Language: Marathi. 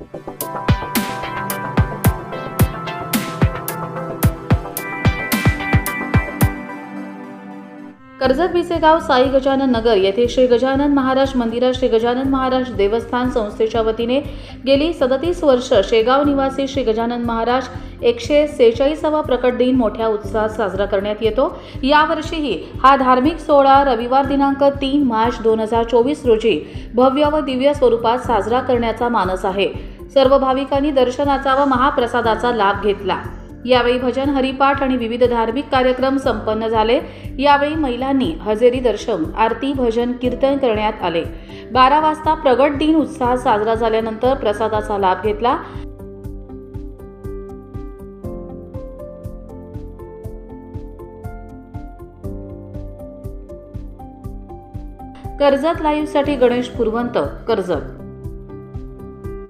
Thank you. कर्जत भिसेगाव साई गजानन नगर येथे श्री गजानन महाराज मंदिरात श्री गजानन महाराज देवस्थान संस्थेच्या वतीने गेली सदतीस वर्ष शेगाव निवासी श्री गजानन महाराज एकशे सेहेचाळीसावा प्रकट दिन मोठ्या उत्साहात साजरा करण्यात येतो. यावर्षीही हा धार्मिक सोहळा रविवार दिनांक तीन मार्च दोन हजार चोवीस रोजी भव्य व दिव्य स्वरूपात साजरा करण्याचा मानस आहे. सर्व भाविकांनी दर्शनाचा व महाप्रसादाचा लाभ घेतला. यावेळी भजन हरिपाठ आणि विविध धार्मिक कार्यक्रम संपन्न झाले. यावेळी महिलांनी हजेरी दर्शन आरती भजन कीर्तन करण्यात आले. बारा वाजता प्रगट दिन उत्साहात साजरा झाल्यानंतर प्रसादाचा लाभ घेतला. कर्जत लाईव्हसाठी गणेश पुरवंत कर्जत